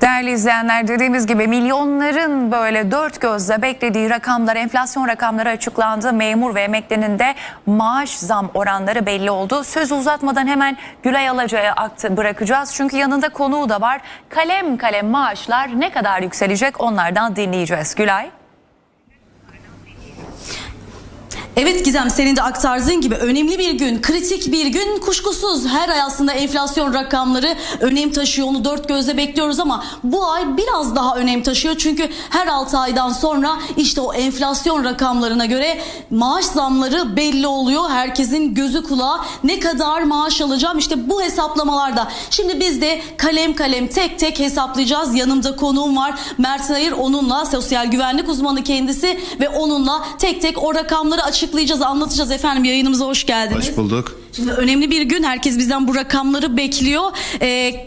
Değerli izleyenler dediğimiz gibi milyonların böyle dört gözle beklediği rakamlar enflasyon rakamları açıklandı. Memur ve emeklinin de maaş zam oranları belli oldu. Sözü uzatmadan hemen Gülay Alaca'ya bırakacağız. Çünkü yanında konuğu da var. Kalem kalem maaşlar ne kadar yükselecek onlardan dinleyeceğiz. Gülay. Evet Gizem senin de aktardığın gibi önemli bir gün, kritik bir gün kuşkusuz her ay aslında enflasyon rakamları önem taşıyor. Onu dört gözle bekliyoruz ama bu ay biraz daha önem taşıyor. Çünkü her 6 aydan sonra işte o enflasyon rakamlarına göre maaş zamları belli oluyor. Herkesin gözü kulağı ne kadar maaş alacağım işte bu hesaplamalarda. Şimdi biz de kalem kalem tek tek hesaplayacağız. Yanımda konuğum var Mert Hayır onunla sosyal güvenlik uzmanı kendisi ve onunla tek tek o rakamları açıklayacağız, anlatacağız efendim. Yayınımıza hoş geldiniz. Hoş bulduk. Şimdi önemli bir gün. Herkes bizden bu rakamları bekliyor. Ee,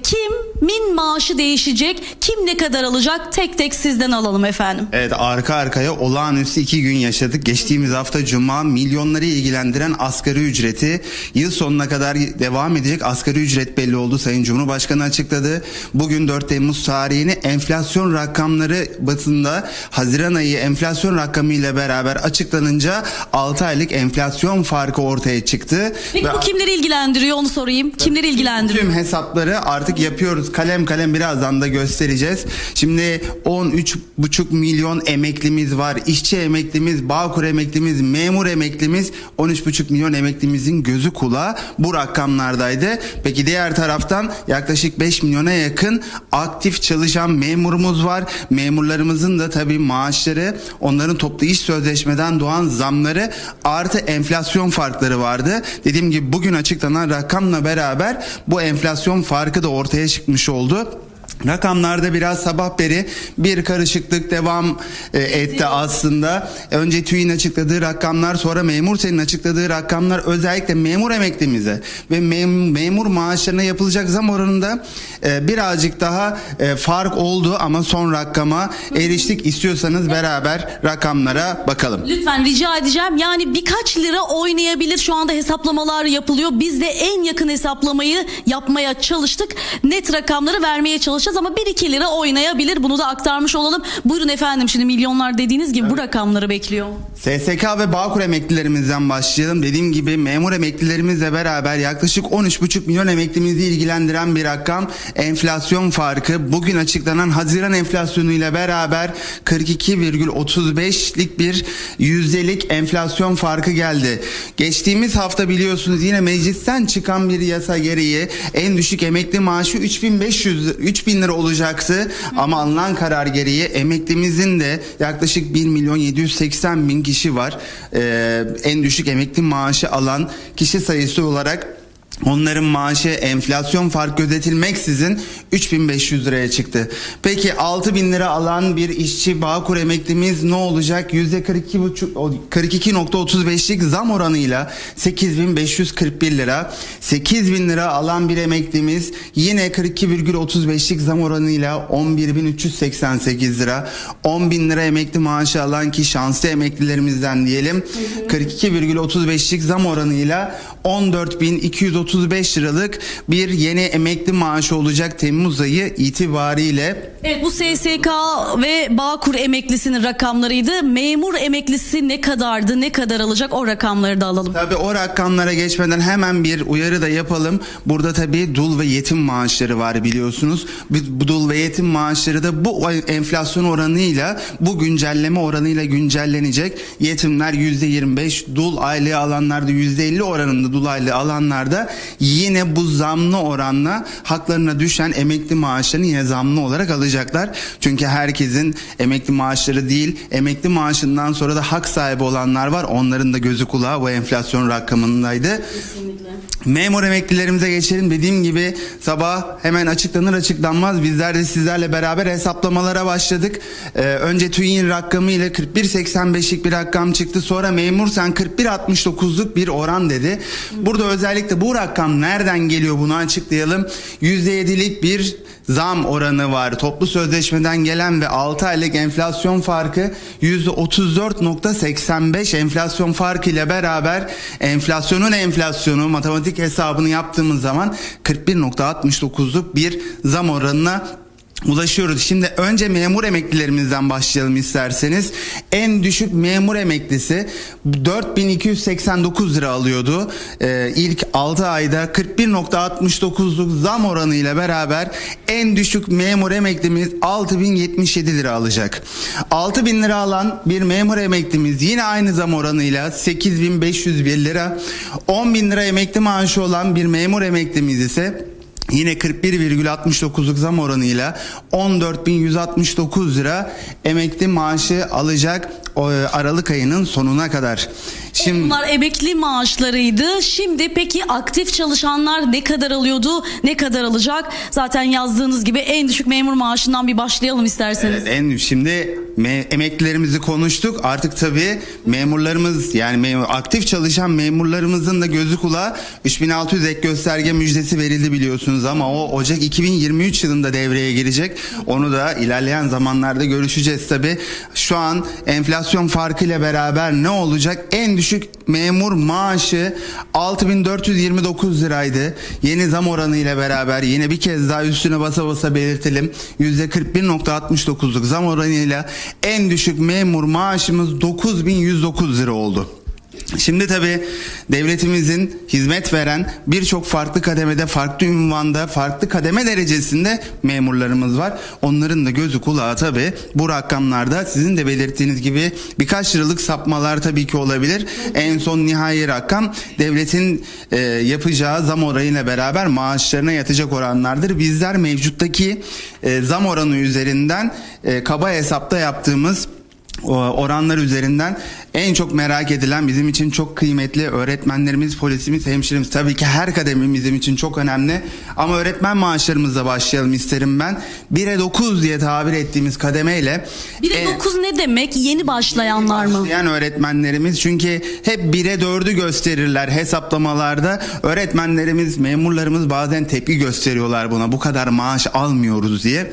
kimin maaşı değişecek? Kim ne kadar alacak? Tek tek sizden alalım efendim. Evet arka arkaya olağanüstü iki gün yaşadık. Geçtiğimiz hafta Cuma milyonları ilgilendiren asgari ücreti yıl sonuna kadar devam edecek asgari ücret belli oldu. Sayın Cumhurbaşkanı açıkladı. Bugün 4 Temmuz tarihini enflasyon rakamları basında Haziran ayı enflasyon rakamı ile beraber açıklanınca 6 aylık enflasyon farkı ortaya çıktı. Peki Ve- bu kimleri ilgilendiriyor onu sorayım. Kimleri ilgilendiriyor? Tüm hesapları artık yapıyoruz. Kalem kalem birazdan da göstereceğiz. Şimdi 13,5 milyon emeklimiz var. İşçi emeklimiz, Bağkur emeklimiz, memur emeklimiz, 13,5 milyon emeklimizin gözü kulağı bu rakamlardaydı. Peki diğer taraftan yaklaşık 5 milyona yakın aktif çalışan memurumuz var. Memurlarımızın da tabii maaşları, onların toplu iş sözleşmeden doğan zamları artı enflasyon farkları vardı. Dediğim gibi bugün açıklanan rakamla beraber bu enflasyon farkı da ortaya çıkmış oldu. Rakamlarda biraz sabah beri bir karışıklık devam e, etti aslında. Önce TÜİ'nin açıkladığı rakamlar sonra memur senin açıkladığı rakamlar özellikle memur emeklimize ve mem- memur maaşlarına yapılacak zam oranında e, birazcık daha e, fark oldu ama son rakama eriştik. İstiyorsanız beraber rakamlara bakalım. Lütfen rica edeceğim. Yani birkaç lira oynayabilir. Şu anda hesaplamalar yapılıyor. Biz de en yakın hesaplamayı yapmaya çalıştık. Net rakamları vermeye çalışacağız ama 1-2 lira oynayabilir. Bunu da aktarmış olalım. Buyurun efendim şimdi milyonlar dediğiniz gibi bu rakamları bekliyor. SSK ve Bağkur emeklilerimizden başlayalım. Dediğim gibi memur emeklilerimizle beraber yaklaşık 13,5 milyon emeklimizi ilgilendiren bir rakam. Enflasyon farkı bugün açıklanan Haziran enflasyonu ile beraber 42,35'lik bir yüzdelik enflasyon farkı geldi. Geçtiğimiz hafta biliyorsunuz yine meclisten çıkan bir yasa gereği en düşük emekli maaşı 3500 3000 lira olacaktı ama alınan karar gereği emeklimizin de yaklaşık 1 milyon 780 bin kişi var. Ee, en düşük emekli maaşı alan kişi sayısı olarak Onların maaşı enflasyon fark gözetilmeksizin 3500 liraya çıktı. Peki 6000 lira alan bir işçi Bağkur emeklimiz ne olacak? %42,5 o-42.35'lik zam oranıyla 8541 lira. 8000 lira alan bir emeklimiz yine 42,35'lik zam oranıyla 11388 lira. 10.000 lira emekli maaşı alan ki şanslı emeklilerimizden diyelim 42,35'lik zam oranıyla 14.235 liralık bir yeni emekli maaşı olacak Temmuz ayı itibariyle. Evet bu SSK ve Bağkur emeklisinin rakamlarıydı. Memur emeklisi ne kadardı, ne kadar alacak o rakamları da alalım. Tabi o rakamlara geçmeden hemen bir uyarı da yapalım. Burada tabi dul ve yetim maaşları var biliyorsunuz. Bu bu dul ve yetim maaşları da bu enflasyon oranıyla bu güncelleme oranıyla güncellenecek. Yetimler %25, dul aylığı alanlar da %50 oranında dul aylığı alanlarda yine bu zamlı oranla haklarına düşen emekli maaşlarını yine zamlı olarak alacaklar. Çünkü herkesin emekli maaşları değil, emekli maaşından sonra da hak sahibi olanlar var. Onların da gözü kulağı bu enflasyon rakamındaydı. Memur emeklilerimize geçelim. Dediğim gibi sabah hemen açıklanır açıklanmaz bizler de sizlerle beraber hesaplamalara başladık. Ee, önce TÜİ'nin rakamı ile 41.85'lik bir rakam çıktı. Sonra memur sen 41.69'luk bir oran dedi. Burada özellikle bu rakam nereden geliyor bunu açıklayalım. %7'lik bir zam oranı var. Toplu sözleşmeden gelen ve 6 aylık enflasyon farkı %34.85 enflasyon farkı ile beraber enflasyonun enflasyonu matematik hesabını yaptığımız zaman 41.69'luk bir zam oranına ulaşıyoruz. Şimdi önce memur emeklilerimizden başlayalım isterseniz. En düşük memur emeklisi 4289 lira alıyordu. Ee, ilk 6 ayda 41.69'luk zam oranıyla beraber en düşük memur emeklimiz 6077 lira alacak. 6000 lira alan bir memur emeklimiz yine aynı zam oranıyla 8501 lira. 10 bin lira emekli maaşı olan bir memur emeklimiz ise Yine 41,69'luk zam oranıyla 14.169 lira emekli maaşı alacak o, Aralık ayının sonuna kadar. Şimdi Bunlar emekli maaşlarıydı. Şimdi peki aktif çalışanlar ne kadar alıyordu, ne kadar alacak? Zaten yazdığınız gibi en düşük memur maaşından bir başlayalım isterseniz. Evet, en şimdi me- emeklilerimizi konuştuk. Artık tabii memurlarımız yani memur, aktif çalışan memurlarımızın da gözü kulağı 3600 ek gösterge müjdesi verildi biliyorsunuz ama o Ocak 2023 yılında devreye girecek. Onu da ilerleyen zamanlarda görüşeceğiz tabii. Şu an enflasyon farkıyla beraber ne olacak? En düşük memur maaşı 6429 liraydı. Yeni zam oranı ile beraber yine bir kez daha üstüne basa basa belirtelim. %41.69'luk zam oranıyla en düşük memur maaşımız 9109 lira oldu. Şimdi tabi devletimizin hizmet veren birçok farklı kademede, farklı ünvanda, farklı kademe derecesinde memurlarımız var. Onların da gözü kulağı tabi bu rakamlarda sizin de belirttiğiniz gibi birkaç liralık sapmalar tabii ki olabilir. En son nihai rakam devletin e, yapacağı zam oranıyla beraber maaşlarına yatacak oranlardır. Bizler mevcuttaki e, zam oranı üzerinden e, kaba hesapta yaptığımız oranlar üzerinden en çok merak edilen bizim için çok kıymetli öğretmenlerimiz, polisimiz, hemşiremiz tabii ki her kademimiz bizim için çok önemli. Ama öğretmen maaşlarımızla başlayalım isterim ben. 1'e 9 diye tabir ettiğimiz kademeyle 1'e e, 9 ne demek? Yeni başlayanlar mı? başlayan öğretmenlerimiz çünkü hep 1'e 4'ü gösterirler hesaplamalarda. Öğretmenlerimiz, memurlarımız bazen tepki gösteriyorlar buna. Bu kadar maaş almıyoruz diye.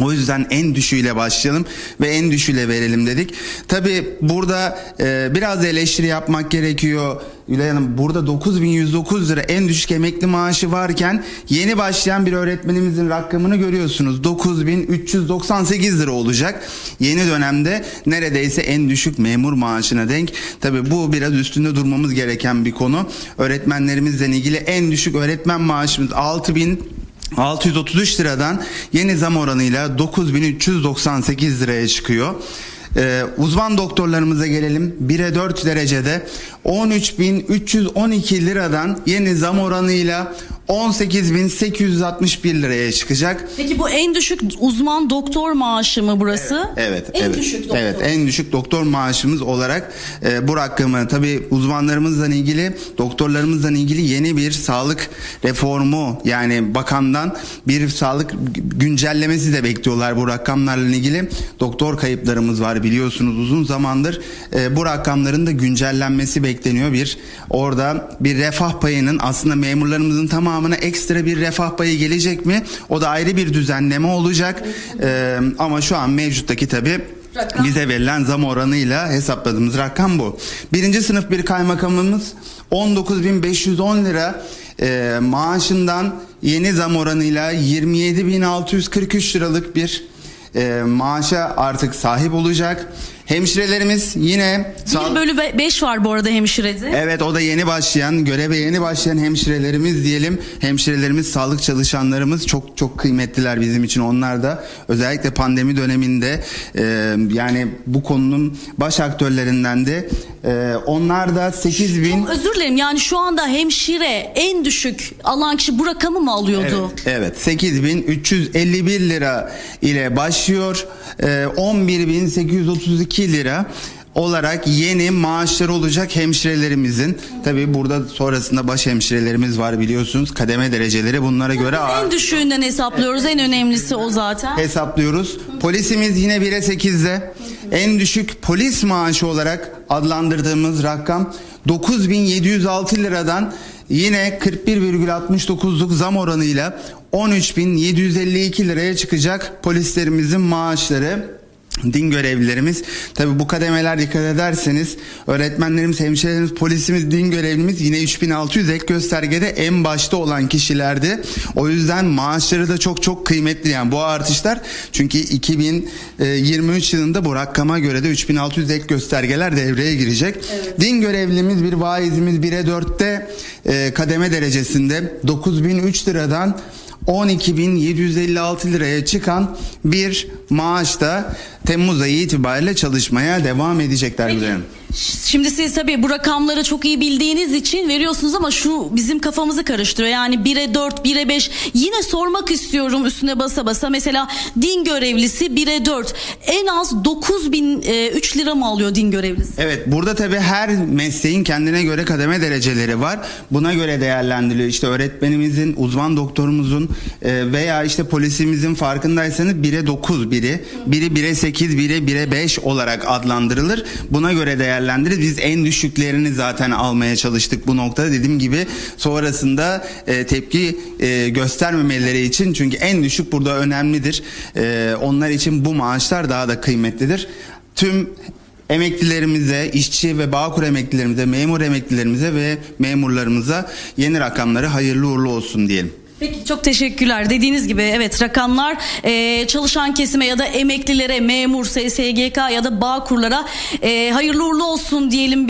O yüzden en düşüğüyle başlayalım ve en düşüğüyle verelim dedik. Tabi burada e, biraz da eleştiri yapmak gerekiyor. Gülay Hanım burada 9109 lira en düşük emekli maaşı varken yeni başlayan bir öğretmenimizin rakamını görüyorsunuz. 9398 lira olacak. Yeni dönemde neredeyse en düşük memur maaşına denk. Tabi bu biraz üstünde durmamız gereken bir konu. Öğretmenlerimizle ilgili en düşük öğretmen maaşımız 6000 633 liradan yeni zam oranıyla 9398 liraya çıkıyor. Ee, uzman doktorlarımıza gelelim. 1'e 4 derecede 13.312 liradan yeni zam oranıyla 18.861 liraya çıkacak. Peki bu en düşük uzman doktor maaşı mı burası? Evet, En evet. düşük doktor. Evet, en düşük doktor maaşımız olarak e, bu rakamı tabii uzmanlarımızla ilgili, doktorlarımızla ilgili yeni bir sağlık reformu yani bakandan bir sağlık güncellemesi de bekliyorlar bu rakamlarla ilgili. Doktor kayıplarımız var biliyorsunuz uzun zamandır. E, bu rakamların da güncellenmesi bekleniyor bir. Orada bir refah payının aslında memurlarımızın tamamına ekstra bir refah payı gelecek mi? O da ayrı bir düzenleme olacak. E, ama şu an mevcuttaki tabii Rakam. bize verilen zam oranıyla hesapladığımız rakam bu. Birinci sınıf bir kaymakamımız 19.510 lira e, maaşından yeni zam oranıyla 27.643 liralık bir e, maaşa artık sahip olacak. Hemşirelerimiz yine 1 bölü 5 var bu arada hemşirede. Evet o da yeni başlayan göreve yeni başlayan hemşirelerimiz diyelim. Hemşirelerimiz sağlık çalışanlarımız çok çok kıymetliler bizim için onlar da özellikle pandemi döneminde e, yani bu konunun baş aktörlerinden de e, onlar da 8 bin Özür dilerim yani şu anda hemşire en düşük alan kişi bu rakamı mı alıyordu? Evet, evet 8351 lira ile başlıyor. Ee, 11832 lira olarak yeni maaşlar olacak hemşirelerimizin. Tabii burada sonrasında baş hemşirelerimiz var biliyorsunuz. Kademe dereceleri bunlara göre En düşüğünden hesaplıyoruz. En önemlisi o zaten. hesaplıyoruz. Polisimiz yine 1'e 8'de. En düşük polis maaşı olarak adlandırdığımız rakam 9706 liradan yine 41,69'luk zam oranıyla 13.752 liraya çıkacak polislerimizin maaşları. Din görevlilerimiz tabi bu kademeler dikkat ederseniz öğretmenlerimiz, hemşehrilerimiz, polisimiz, din görevlimiz yine 3600 ek göstergede en başta olan kişilerdi. O yüzden maaşları da çok çok kıymetli yani bu artışlar çünkü 2023 yılında bu rakama göre de 3600 ek göstergeler devreye girecek. Din görevlimiz bir vaizimiz 1'e 4'te e, kademe derecesinde 9003 liradan 12.756 liraya çıkan bir maaşta Temmuz ayı itibariyle çalışmaya devam edecekler Hanım. Şimdi siz tabii bu rakamları çok iyi bildiğiniz için veriyorsunuz ama şu bizim kafamızı karıştırıyor. Yani 1'e 4, 1'e 5 yine sormak istiyorum üstüne basa basa. Mesela din görevlisi 1'e 4 en az 9003 lira mı alıyor din görevlisi? Evet burada tabi her mesleğin kendine göre kademe dereceleri var. Buna göre değerlendiriliyor. İşte öğretmenimizin, uzman doktorumuzun e, veya işte polisimizin farkındaysanız 1'e 9 biri, biri 1'e 8, biri 1'e 5 olarak adlandırılır. Buna göre değerlendirilir. Biz en düşüklerini zaten almaya çalıştık bu noktada. Dediğim gibi sonrasında e, tepki e, göstermemeleri için çünkü en düşük burada önemlidir. E, onlar için bu maaşlar daha da kıymetlidir. Tüm Emeklilerimize, işçi ve bağkur emeklilerimize, memur emeklilerimize ve memurlarımıza yeni rakamları hayırlı uğurlu olsun diyelim. Peki çok teşekkürler. Dediğiniz gibi evet rakamlar e, çalışan kesime ya da emeklilere, memur, SSGK ya da bağ kurlara e, hayırlı uğurlu olsun diyelim.